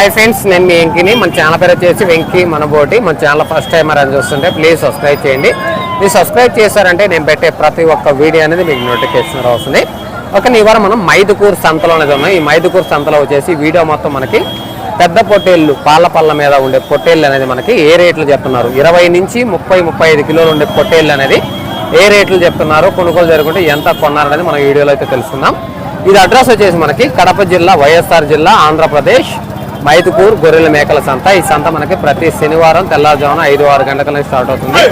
Hi friends నేను మీ వెంకిని. మన channel పేరు వచ్చేసి వెంకీ మనబోటి. మన ఛానల్ ఫస్ట్ టైం అని చూస్తుంటే ప్లీజ్ సబ్స్క్రైబ్ చేయండి. మీరు సబ్స్క్రైబ్ చేశారంటే నేను పెట్టే ప్రతి ఒక్క వీడియో అనేది మీకు నోటిఫికేషన్ వస్తుంది. ఓకే ఈ వారం మనం మైదుకూరు సంతలో అనేది ఉన్నాం. ఈ మైదుకూరు సంతలో వచ్చేసి వీడియో మొత్తం మనకి పెద్ద పొట్టేళ్ళు పాల పళ్ళ మీద ఉండే పొట్టేళ్ళు అనేది మనకి ఏ రేట్లు చెప్తున్నారు? ఇరవై నుంచి ముప్పై ముప్పై ఐదు కిలోలు ఉండే పొట్టేళ్ళు అనేది ఏ రేట్లు చెప్తున్నారు? కొనుగోలు జరుగుతుంటే ఎంత కొన్నారనేది మనం వీడియోలో అయితే తెలుసుకుందాం. ఇది అడ్రస్ వచ్చేసి మనకి కడప జిల్లా వైఎస్ఆర్ జిల్లా ఆంధ్రప్రదేశ్ మైదుకూర్ గొర్రెల మేకల సంత. ఈ సంత మనకి ప్రతి శనివారం తెల్లవారుజామున ఐదు ఆరు గంటల నుంచి స్టార్ట్ అవుతుంది.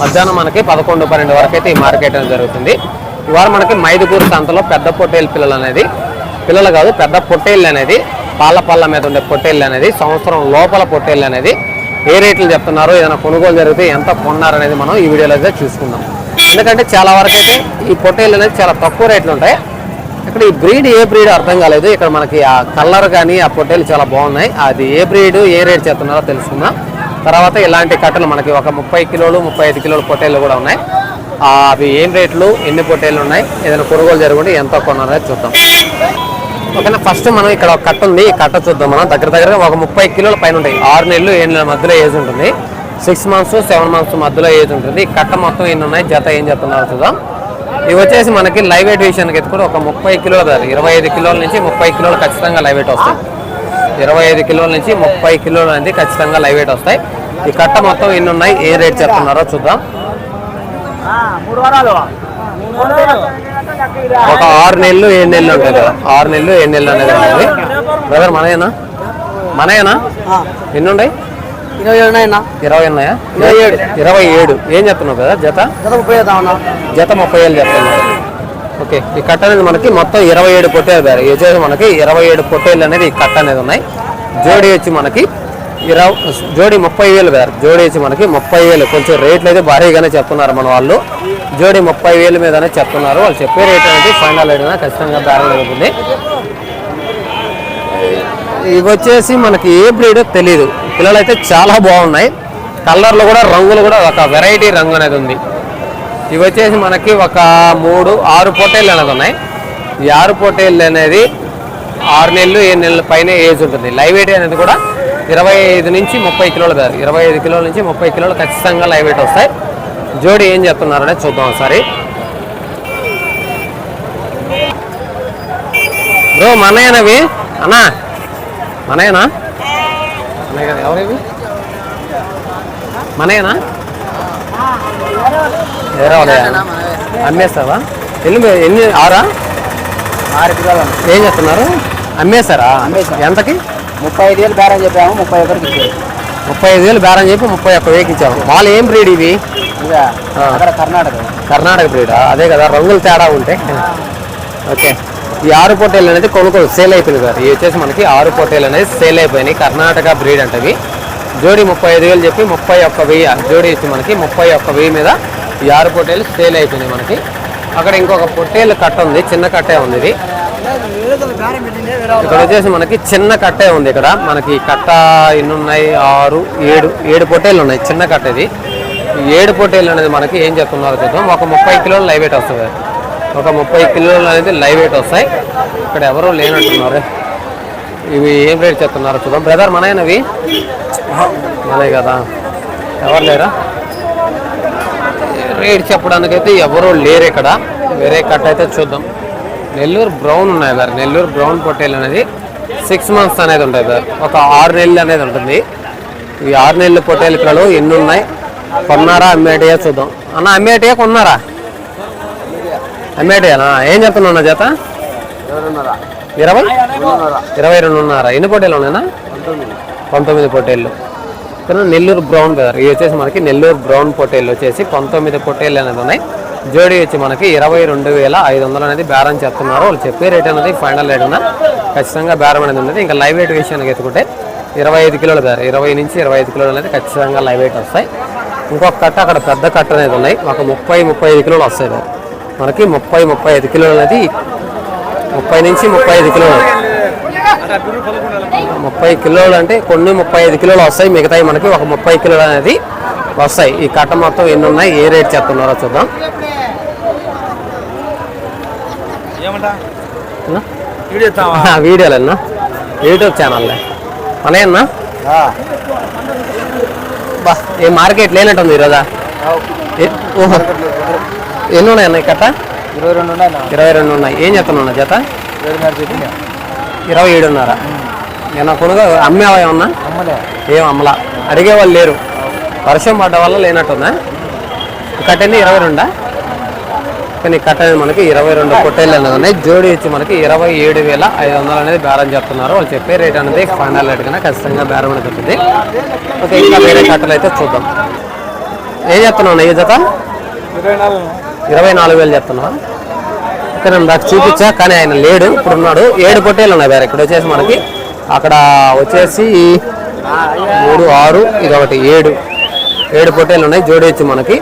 మధ్యాహ్నం మనకి పదకొండు పన్నెండు వరకు అయితే ఈ మార్కెట్ అనేది జరుగుతుంది. వారం మనకి మైదుకూరు సంతలో పెద్ద పొట్టేలు పిల్లలు అనేది పిల్లలు కాదు పెద్ద పొట్టేళ్ళు అనేది పాల పళ్ళ మీద ఉండే పొట్టేళ్ళు అనేది సంవత్సరం లోపల పొట్టేళ్ళు అనేది ఏ రేట్లు చెప్తున్నారు ఏదైనా కొనుగోలు జరిగితే ఎంత కొన్నారనేది మనం ఈ వీడియోలో అయితే చూసుకుందాం. ఎందుకంటే చాలా వరకు అయితే ఈ పొట్టేళ్ళు అనేది చాలా తక్కువ రేట్లు ఉంటాయి. ఇక్కడ ఈ బ్రీడ్ ఏ బ్రీడ్ అర్థం కాలేదు. ఇక్కడ మనకి ఆ కలర్ కానీ ఆ పొట్టేలు చాలా బాగున్నాయి. అది ఏ బ్రీడ్ ఏ రేట్ చేస్తున్నారో తెలుసుకుందాం. తర్వాత ఇలాంటి కట్టలు మనకి ఒక ముప్పై కిలోలు ముప్పై ఐదు కిలోలు పొట్టేలు కూడా ఉన్నాయి. అవి ఏం రేట్లు ఎన్ని పొట్టేళ్ళు ఉన్నాయి ఏదైనా కొనుగోలు జరుగుంటే ఎంత కొన్నారో చూద్దాం. ఓకేనా? ఫస్ట్ మనం ఇక్కడ ఒక కట్ట ఉంది. ఈ కట్ట చూద్దాం మనం. దగ్గర దగ్గర ఒక ముప్పై కిలోల పైన ఉంటాయి. ఆరు నెలలు ఏడు నెలల మధ్యలో ఏజ్ ఉంటుంది. సిక్స్ మంత్స్ సెవెన్ మంత్స్ మధ్యలో ఏజ్ ఉంటుంది. ఈ కట్ట మొత్తం ఎన్ని ఉన్నాయి? జత ఏం చెప్తున్నారో చూద్దాం. ఇవి వచ్చేసి మనకి లైవ్ వెయిట్ విషయానికి ఎత్తుకుంటే ఒక ముప్పై కిలోలు కాదు ఇరవై ఐదు కిలోల నుంచి ముప్పై కిలోలు ఖచ్చితంగా లైవ్ వెయిట్ వస్తాయి. ఇరవై ఐదు కిలోల నుంచి ముప్పై కిలోలు అనేది ఖచ్చితంగా లైవ్ వెయిట్ వస్తాయి. ఈ కట్ట మొత్తం ఎన్ని ఉన్నాయి ఏ రేట్ చెప్తున్నారో చూద్దాం. ఒక ఆరు నెలలు ఏడు నెలలు ఉంటాయి కదా. ఆరు నెలలు ఏడు నెలలు అనేది ఉంటుంది బ్రదర్ మనయేనా మనయేనా ఎన్ని ఉన్నాయి? ఇరవై అయినా ఇరవై ఉన్నాయా ఇరవై ఏడు. ఇరవై ఏడు. ఏం చెప్తున్నావు కదా? జత? గత ముప్పై జత ముప్పై ఏళ్ళు చెప్తున్నావు ఓకే. ఈ కట్ట అనేది మనకి మొత్తం ఇరవై ఏడు పొట్టేలు వేరు ఇది వచ్చేసి మనకి ఇరవై ఏడు పొట్టేళ్ళు అనేది ఈ కట్ట అనేది ఉన్నాయి. జోడి వచ్చి మనకి ఇరవై జోడి ముప్పై వేలు వేరు జోడి వచ్చి మనకి ముప్పై వేలు. కొంచెం రేట్లు అయితే భారీగానే చెప్తున్నారు మన వాళ్ళు. జోడి ముప్పై వేలు మీదనే చెప్తున్నారు. వాళ్ళు చెప్పే రేట్ అనేది ఫైనల్ అనేది ఖచ్చితంగా బేరం జరుగుతుంది ఇవి వచ్చేసి మనకి ఏ బ్రీడ్ తెలియదు పిల్లలు అయితే చాలా బాగున్నాయి. కలర్లు కూడా రంగులు కూడా ఒక వెరైటీ రంగు అనేది ఉంది. ఇవి వచ్చేసి మనకి ఒక మూడు ఆరు పొట్టేళ్ళు అనేది ఉన్నాయి. ఈ ఆరు పొట్టేళ్ళు అనేది ఆరు నెలలు ఏడు నెలల పైన ఏజ్ ఉంటుంది. లైవ్ వెయిట్ అనేది కూడా ఇరవై ఐదు నుంచి ముప్పై కిలోలు కాదు. ఇరవై ఐదు కిలోల నుంచి ముప్పై కిలోలు ఖచ్చితంగా లైవ్ వెయిట్ వస్తాయి. జోడి ఏం చెప్తున్నారనే చూద్దాం ఒకసారి. బ్రో మనయ్యనవి అన్నా మనయేనా? మనయ్య కదా ఎవరివి మనయేనా? అమ్మేస్తావా? ఎన్ని ఎన్ని ఆరా? ఆరు కిలోలు ఏం చేస్తున్నారు? అమ్మేస్తారా అమ్మేశాం. ఎంతకి? ముప్పై ఐదు వేలు బేరం చెప్పాము ముప్పై ఒకరికి ముప్పై ఐదు వేలు బేరం చెప్పి ముప్పై ఒక్క వేకి ఇచ్చాము వాళ్ళు ఏం బ్రీడ్ ఇవి? కర్ణాటక. కర్ణాటక బ్రీడా? అదే కదా రంగులు తేడా ఉంటే. ఓకే. ఈ ఆరు పొట్టేలు అనేది కొనుక్కో సేల్ అయిపోయింది సార్. ఇవి వచ్చేసి మనకి ఆరు పొట్టేలు అనేది సేల్ అయిపోయినాయి. కర్ణాటక బ్రీడ్ అంటవి జోడి ముప్పై ఐదు వేలు చెప్పి ముప్పై ఒక్క వెయ్యి జోడి వచ్చి మనకి ముప్పై ఒక్క వెయ్యి మీద ఈ ఆరు పొట్టేలు సేల్ అయిపోయినాయి మనకి. అక్కడ ఇంకొక పొట్టేలు కట్ట ఉంది చిన్న కట్టే ఉంది ఇది. ఇక్కడ వచ్చేసి మనకి చిన్న కట్టే ఉంది ఇక్కడ. మనకి కట్ట ఎన్ని ఉన్నాయి? ఆరు ఏడు ఏడు పొట్టేలు ఉన్నాయి. చిన్న కట్ట ఇది. ఏడు పొట్టేలు అనేది మనకి ఏం చెప్తున్నారు చూద్దాం. ఒక ముప్పై కిలోలు లైవ్ వెయిట్ వస్తుంది. ఒక ముప్పై కిలోలు అనేది లైవ్ వెయిట్ వస్తాయి. ఇక్కడ ఎవరూ లేనట్టున్నారు. ఇవి ఏం రేట్ చెప్తున్నారు చూద్దాం. బ్రదర్ మనవి మనే కదా. ఎవరు లేరా? రేట్ చెప్పడానికైతే ఎవరూ లేరు ఇక్కడ. వేరే కట్ అయితే చూద్దాం. నెల్లూరు బ్రౌన్ ఉన్నాయి సార్ నెల్లూరు బ్రౌన్ పొట్టేలు అనేది సిక్స్ మంత్స్ అనేది ఉంటుంది సార్ ఒక ఆరు నెలలు అనేది ఉంటుంది. ఈ ఆరు నెలలు పొట్టేలు ఇక్కడ ఎన్ని ఉన్నాయి? కొన్నారా? అమ్మేటియా చూద్దాం. అన్న అమ్మేటియా కొన్నారా? అమ్మేటియానా ఏం చెప్తున్నా జత ఇరవై? ఇరవై రెండున్నర. ఎన్ని పొట్టేలు ఉన్నాయన్నా? పంతొమ్మిది. పొట్టేళ్ళు. ఇక్కడ నెల్లూరు బ్రౌన్ కలర్ ఇవి వచ్చేసి మనకి నెల్లూరు బ్రౌన్ పొట్టేళ్ళు వచ్చేసి పంతొమ్మిది పొట్టేళ్ళు అనేది ఉన్నాయి. జోడీ వచ్చి మనకి ఇరవై రెండు వేల ఐదు వందలు అనేది బేరం చెప్తున్నారు వాళ్ళు చెప్పే రేట్ అనేది ఫైనల్ రేట్ ఉన్నా ఖచ్చితంగా బేరం అనేది ఉంది ఇంకా లైవ్ వెయిట్ విషయానికి ఎత్తుకుంటే ఇరవై ఐదు కిలోలు బేరం. ఇరవై నుంచి ఇరవై ఐదు కిలోలు అనేది ఖచ్చితంగా లైవ్ వెయిట్ వస్తాయి. ఇంకొక కట్ట అక్కడ పెద్ద కట్ట అనేది ఉన్నాయి. ఒక ముప్పై ముప్పై ఐదు కిలోలు వస్తాయి. మనకి ముప్పై ముప్పై ఐదు కిలోలు అనేది ముప్పై నుంచి ముప్పై ఐదు కిలోలు. ముప్పై కిలోలు అంటే కొన్ని ముప్పై ఐదు కిలోలు వస్తాయి. మిగతాయి మనకి ఒక ముప్పై కిలోలు అనేది వస్తాయి. ఈ కట్ట మొత్తం ఎన్ని ఉన్నాయి? ఏ రేట్ చెప్తున్నారో చూద్దాం. ఏమంటా? నా? వీడియో వీడియోలన్నా యూట్యూబ్ ఛానల్లే అనే అన్న? బా ఏ మార్కెట్ లేనట్టుంది ఈరోజా? ఓహో. ఎన్ని ఉన్నాయి అన్న ఈ కట్ట ఇరవై రెండు ఉన్నాయి ఇరవై రెండు ఉన్నాయి. ఏం చెప్తున్నా జత? ఇరవై చెప్పింది ఏడున్నర? నేను కొనుగో అమ్మేవా ఏమన్నా? ఏం అమ్మలా? అడిగే వాళ్ళు లేరు. వర్షం పడ్డ వల్ల లేనట్టుందా? ఈ కట్టని ఇరవై రెండా? కానీ ఈ కట్ట అనేది మనకి ఇరవై రెండు పొట్టేళ్ళు అనేది ఉన్నాయి. జోడి వచ్చి మనకి ఇరవై ఏడు వేల ఐదు వందలు అనేది బేరం చెప్తున్నారు. వాళ్ళు చెప్పే రేట్ అనేది ఫైనల్ రేట్ కన్నా ఖచ్చితంగా బేరం అనేది ఉంటుంది. ఓకే ఇంకా వేరే కట్టలు అయితే చూద్దాం. ఏం చెప్తున్నావు ఏ జత? ఇరవై నాలుగు వేలు నాలుగు వేలు నేను ఇక్కడ నాకు చూపించా కానీ ఆయన లేడు ఇప్పుడు ఉన్నాడు ఏడు పొట్టేలు ఉన్నాయి వేరే ఇక్కడ వచ్చేసి మనకి. అక్కడ వచ్చేసి మూడు ఆరు ఇది ఒకటి ఏడు. ఏడు పొట్టేలు ఉన్నాయి జోడి మనకి.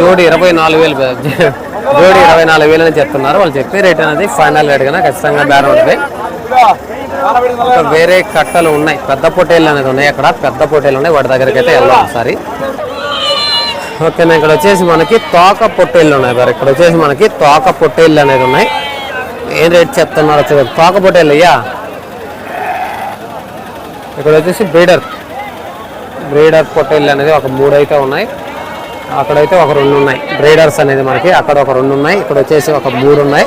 జోడి ఇరవై నాలుగు వేలు జోడి ఇరవై నాలుగు వేలు అని చెప్తున్నారు. వాళ్ళు చెప్పే రేట్ అనేది ఫైనల్ రేట్ కన్నా ఖచ్చితంగా బేరం ఉంటుంది. ఇంకా వేరే కట్టలు ఉన్నాయి. పెద్ద పొట్టేళ్ళు అనేది ఉన్నాయి అక్కడ. పెద్ద పొట్టేలు ఉన్నాయి. వాటి దగ్గరికి అయితే వెళ్ళాం ఒకసారి. ఓకేనా ఇక్కడ వచ్చేసి మనకి తోక పొట్టేళ్ళు ఉన్నాయి సార్. ఇక్కడ వచ్చేసి మనకి తోక పొట్టేళ్ళు అనేది ఉన్నాయి. ఏం రేట్ చెప్తున్నారు చూడండి తోక పొట్టేళ్ళు అయ్యా? ఇక్కడ వచ్చేసి బ్రీడర్. బ్రీడర్ పొట్టేళ్ళు అనేది ఒక మూడు అయితే ఉన్నాయి. అక్కడైతే ఒక రెండు ఉన్నాయి. బ్రీడర్స్ అనేది మనకి అక్కడ ఒక రెండు ఉన్నాయి. ఇక్కడ వచ్చేసి ఒక మూడు ఉన్నాయి.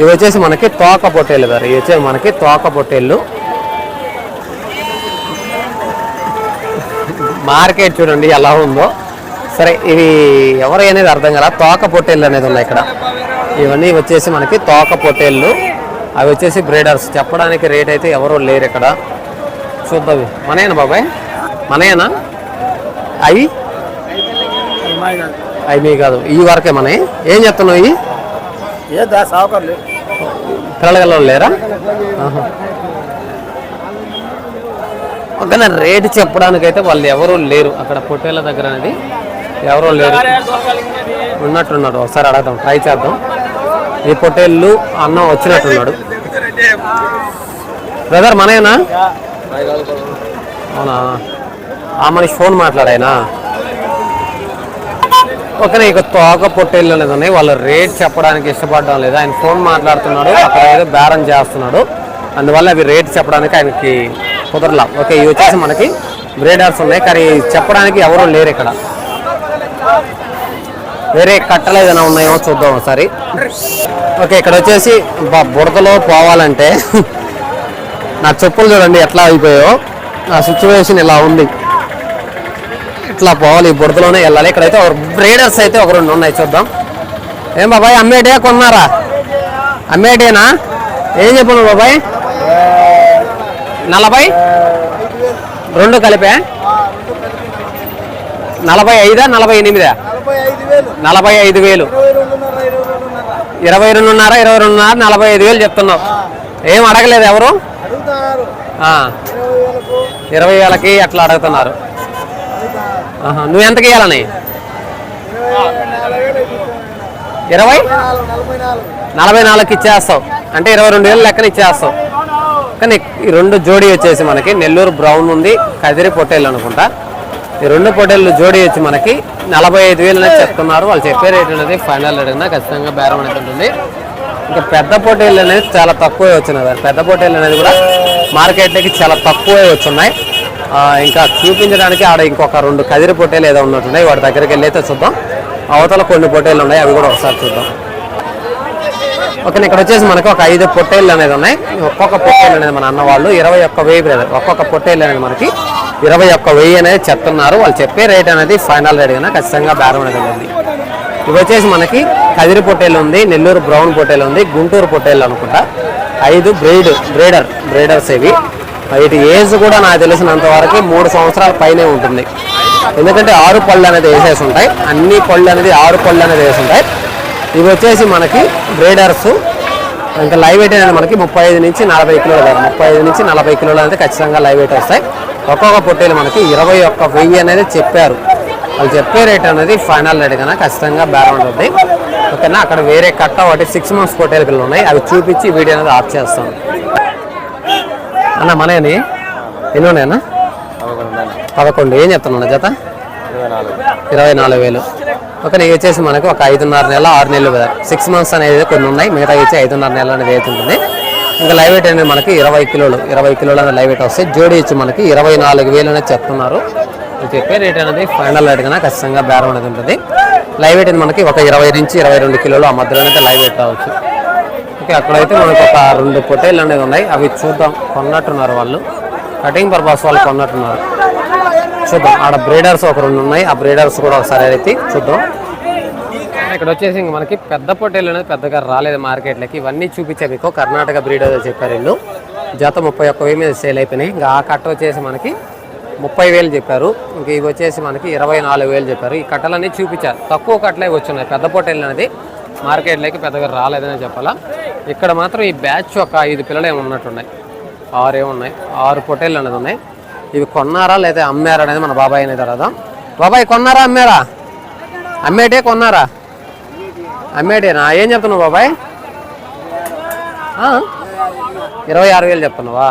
ఇవి వచ్చేసి మనకి తోక పొట్టేళ్ళు గారు. ఇవి వచ్చేసి మనకి తోక పొట్టేళ్ళు. మార్కెట్ చూడండి ఎలా ఉందో. సరే ఇవి ఎవరు అనేది అర్థం కదా తోక పొట్టేళ్ళు అనేది ఉన్నాయి ఇక్కడ. ఇవన్నీ వచ్చేసి మనకి తోక పొట్టేళ్ళు. అవి వచ్చేసి బ్రీడర్స్. చెప్పడానికి రేట్ అయితే ఎవరు లేరు ఇక్కడ. చూద్దాం. మనయేనా బాబాయ్? మనయేనా? అవి అవి మీ కాదు. ఈ వరకే మన ఏం చెప్తున్నావు ఇవి ఏ దా లేరా? రేటు చెప్పడానికైతే వాళ్ళు ఎవరు లేరు. అక్కడ పొట్టేళ్ళ దగ్గర అనేది ఎవరూ లేరు. ఉన్నట్టున్నాడు. ఒకసారి అడగదాం. ట్రై చేద్దాం. ఈ పొట్టేళ్ళు అన్న వచ్చినట్టున్నాడు. బ్రదర్ మనయేనా? అవునా? ఆ మనిషి ఫోన్ మాట్లాడాయనా? ఓకే ఇక తోక పొట్టేళ్ళు అనేది ఉన్నాయి. వాళ్ళు రేట్ చెప్పడానికి ఇష్టపడడం లేదు. ఆయన ఫోన్ మాట్లాడుతున్నాడు. అక్కడ ఏదో బేరం చేస్తున్నాడు. అందువల్ల అవి రేట్ చెప్పడానికి ఆయనకి కుదరలా. ఓకే ఇవి వచ్చేసి మనకి బ్రేడర్స్ ఉన్నాయి. కానీ చెప్పడానికి ఎవరు లేరు ఇక్కడ. వేరే కట్టలు ఏదైనా ఉన్నాయేమో చూద్దాం ఒకసారి. ఓకే ఇక్కడ వచ్చేసి బురదలో పోవాలంటే నా చెప్పులు చూడండి ఎట్లా అయిపోయాయో. నా సిచ్యువేషన్ ఇలా ఉంది. ఇట్లా పోవాలి ఈ బుడతలోనే వెళ్ళాలి. ఇక్కడైతే ఒక బ్రేడర్స్ అయితే ఒక రెండు ఉన్నాయి చూద్దాం. ఏం బాబాయ్ అమ్మేటే కొన్నారా? అమ్మేటేనా ఏం చెప్పను బాబాయ్? నలభై? రెండు కలిపే? నలభై ఐదా నలభై ఎనిమిదా? నలభై ఐదు వేలు. ఇరవై రెండున్నర ఇరవై రెండున్నర నలభై ఐదు వేలు చెప్తున్నావు. ఏం అడగలేదు ఎవరు. ఇరవై వేలకి అట్లా అడుగుతున్నారు. నువ్వు ఎంతకి ఇవ్వాలని ఇరవై? నలభై నాలుగుకి ఇచ్చేస్తావు. అంటే ఇరవై రెండు వేలు లెక్కన ఇచ్చేస్తావు. కానీ ఈ రెండు జోడీ వచ్చేసి మనకి నెల్లూరు బ్రౌన్ ఉంది కదిరి పొట్టేళ్ళు అనుకుంటా. ఈ రెండు పొట్టేళ్ళు జోడీ వచ్చి మనకి నలభై ఐదు వేలు అనేది చెప్తున్నారు. వాళ్ళు చెప్పే రేట్ అనేది ఫైనల్ రేట్ ఖచ్చితంగా బేరం అనేది ఉంటుంది. ఇంకా పెద్ద పొట్టేళ్ళు అనేది చాలా తక్కువే వచ్చినాయి. పెద్ద పొట్టేళ్ళు అనేది కూడా మార్కెట్లోకి చాలా తక్కువే వచ్చున్నాయి ఇంకా చూపించడానికి ఆడ ఇంకొక రెండు కదిరి పొట్టేలు ఏదో ఉన్నట్టున్నాయి. వాటి దగ్గరికి వెళ్ళి అయితే చూద్దాం. అవతల కొన్ని పొట్టేళ్ళు ఉన్నాయి అవి కూడా ఒకసారి చూద్దాం. ఓకే ఇక్కడ వచ్చేసి మనకి ఒక ఐదు పొట్టేళ్ళు అనేది ఉన్నాయి. ఒక్కొక్క పొట్టేళ్ళు అనేది మన అన్న వాళ్ళు ఇరవై ఒక్క వెయ్యి ఒక్కొక్క పొట్టేళ్ళు అనేది మనకి ఇరవై ఒక్క వెయ్యి అనేది చెప్తున్నారు. వాళ్ళు చెప్పే రేట్ అనేది ఫైనల్ రేట్ కన్నా ఖచ్చితంగా బేరం అనేది ఉంది ఇవి వచ్చేసి మనకి కదిరి పొట్టేలు ఉంది నెల్లూరు బ్రౌన్ పొట్టేలు ఉంది గుంటూరు పొట్టేలు అనుకుంటా. ఐదు బ్రీడ్ బ్రీడర్ బ్రీడర్స్ ఇవి. వీటి ఏజ్ కూడా నాకు తెలిసినంత వరకు మూడు సంవత్సరాల పైనే ఉంటుంది. ఎందుకంటే ఆరు పళ్ళు అనేది వేసేసి ఉంటాయి. అన్ని పళ్ళు అనేది ఆరు పళ్ళు అనేది వేసి ఉంటాయి. ఇవి వచ్చేసి మనకి బ్రేడర్స్. ఇంకా లైవ్ వెయిట్ అనేది మనకి ముప్పై ఐదు నుంచి నలభై కిలోలు దాకా ముప్పై ఐదు నుంచి నలభై కిలోలు అనేది ఖచ్చితంగా లైవ్ వెయిట్ వస్తాయి. ఒక్కొక్క పొట్టేలు మనకి ఇరవై ఒక్క వెయ్యి అనేది చెప్పారు. వాళ్ళు చెప్పే రేట్ అనేది ఫైనల్ రేట్ కన్నా ఖచ్చితంగా బేరం ఉంటుంది. ఓకేనా? అక్కడ వేరే కట్ట ఒకటి సిక్స్ మంత్స్ పొట్టేలు పిల్లలు ఉన్నాయి. అవి చూపించి వీడియో అనేది ఆఫ్ చేస్తాను. అన్న మనయని? ఎన్ని ఉన్నాయన్నా పదకొండు. ఏం చెప్తున్నా జత? ఇరవై నాలుగు వేలు. ఓకే ఇవి వచ్చేసి మనకు ఒక ఐదున్నర నెల ఆరు నెలలు కదా. సిక్స్ మంత్స్ అనేది కొన్ని ఉన్నాయి. మిగతా వచ్చి ఐదున్నర నెలలు అనేది అవుతుంటుంది ఇంకా లైవ్ వెయిట్ అనేది మనకి ఇరవై కిలోలు. ఇరవై కిలోలు అనేది లైవ్ వెయిట్ వస్తాయి జోడీ ఇచ్చి మనకి ఇరవై నాలుగు వేలు అనేది చెప్తున్నారు. ఇది చెప్పే రేట్ అనేది ఫైనల్ రేట్ కన్నా ఖచ్చితంగా బేరం అనేది ఉంటుంది. లైవ్ వెయిట్ అనేది మనకి ఒక ఇరవై నుంచి ఇరవై రెండు కిలోలు ఆ మధ్యలో అయితే లైవ్ వెయిట్ రావచ్చు. ఓకే అక్కడైతే మనకు ఒక రెండు పొటైలు అనేవి ఉన్నాయి. అవి చూద్దాం. కొన్నట్టున్నారు వాళ్ళు. కటింగ్ పర్పస్ వాళ్ళు కొన్నట్టున్నారు. చూద్దాం. ఆడ బ్రీడర్స్ ఒక రెండు ఉన్నాయి. ఆ బ్రీడర్స్ కూడా ఒకసారి అయితే చూద్దాం. ఇక్కడ వచ్చేసి ఇంక మనకి పెద్ద పొట్టేలు అనేది పెద్దగా రాలేదు మార్కెట్లకి. ఇవన్నీ చూపించే మీకు కర్ణాటక బ్రీడర్ చెప్పారు వీళ్ళు. జత ముప్పై ఒక్క వేలు మీద సేల్ అయిపోయినాయి. ఇంకా ఆ కట్ట వచ్చేసి మనకి ముప్పై వేలు చెప్పారు. ఇంక ఇవి వచ్చేసి మనకి ఇరవై నాలుగు వేలు చెప్పారు. ఈ కట్టలన్నీ చూపించారు తక్కువ కట్టలే వచ్చున్నాయి. పెద్ద పొట్టేలు అనేది మార్కెట్లోకి పెద్దగా రాలేదని చెప్పాలా. ఇక్కడ మాత్రం ఈ బ్యాచ్ ఒక ఐదు పిల్లలు ఉన్నట్టున్నాయి. ఆరు ఉన్నాయి. ఆరు పొటేళ్ళు అనేది ఉన్నాయి. ఇవి కొన్నారా లేదా అమ్మారా అనేది మన బాబాయ్ అనేది అడదాం బాబాయ్ కొన్నారా అమ్మారా? అమ్మేటే కొన్నారా? అమ్మేటేనా? ఏం చెప్తున్నావు బాబాయ్? ఇరవై ఆరు వేలు చెప్తున్నావా?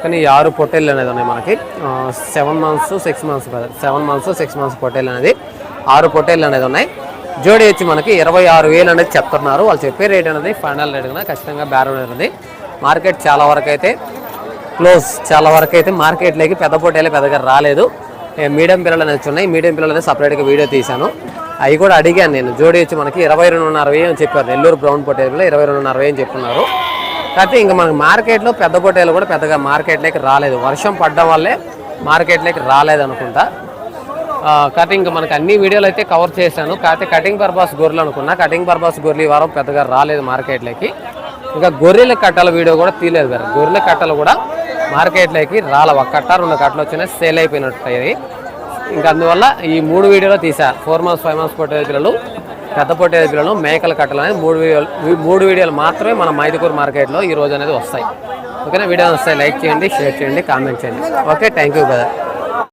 కానీ ఈ ఆరు పొట్టేళ్ళు అనేది ఉన్నాయి మనకి. Seven months six months seven months six months పొట్టేళ్ళు అనేది. ఆరు పొట్టేళ్ళు అనేది ఉన్నాయి. జోడి వచ్చి మనకి ఇరవై ఆరు వేలు అనేది చెప్తున్నారు. వాళ్ళు చెప్పే రేట్ అనేది ఫైనల్ రేట్ కన్నా ఖచ్చితంగా బేరం అనేది మార్కెట్ చాలా వరకు అయితే క్లోజ్ చాలా వరకు అయితే మార్కెట్లోకి పెద్ద పోటీలు పెద్దగా రాలేదు. మీడియం పిల్లలు అనేది ఉన్నాయి. మీడియం పిల్లలు అనేది సపరేట్గా వీడియో తీశాను. అవి కూడా అడిగాను నేను. జోడి వచ్చి మనకి ఇరవై రెండున్నర వెయ్యి అని చెప్పారు. నెల్లూరు బ్రౌన్ పొట్టేలు ఇరవై రెండున్నర వెయ్యి అని చెప్పున్నారు కాకపోతే ఇంకా మనకి మార్కెట్లో పెద్ద పొటేలు కూడా పెద్దగా మార్కెట్లోకి రాలేదు. వర్షం పడడం వల్లే మార్కెట్లోకి రాలేదు అనుకుంటా. కటింగ్ మనకు మనకి అన్ని వీడియోలు అయితే కవర్ చేశాను. కాకపోతే కటింగ్ పర్పస్ గొర్రెలు అనుకున్నా కటింగ్ పర్పస్ గొర్రెలు ఈ వారం పెద్దగా రాలేదు మార్కెట్లోకి. ఇంకా గొర్రెల కట్టల వీడియో కూడా తీయలేదు కదా. గొర్రెల కట్టలు కూడా మార్కెట్లోకి రాల. ఒక కట్ట రెండు కట్టలు వచ్చినాయి సేల్ అయిపోయినట్టు ఇంకా అందువల్ల ఈ మూడు వీడియోలో తీసా. ఫోర్ మంత్స్ ఫైవ్ మంత్స్ పొట్టేది పిల్లలు పెద్ద పొట్టే పిల్లలు మేకల కట్టలు అనేది మూడు వీడియోలు మూడు వీడియోలు మాత్రమే మన మైదుకూరు మార్కెట్లో ఈ రోజు అనేది వస్తాయి. ఓకేనా? వీడియో వస్తాయి లైక్ చేయండి షేర్ చేయండి కామెంట్ చేయండి. Okay thank you brother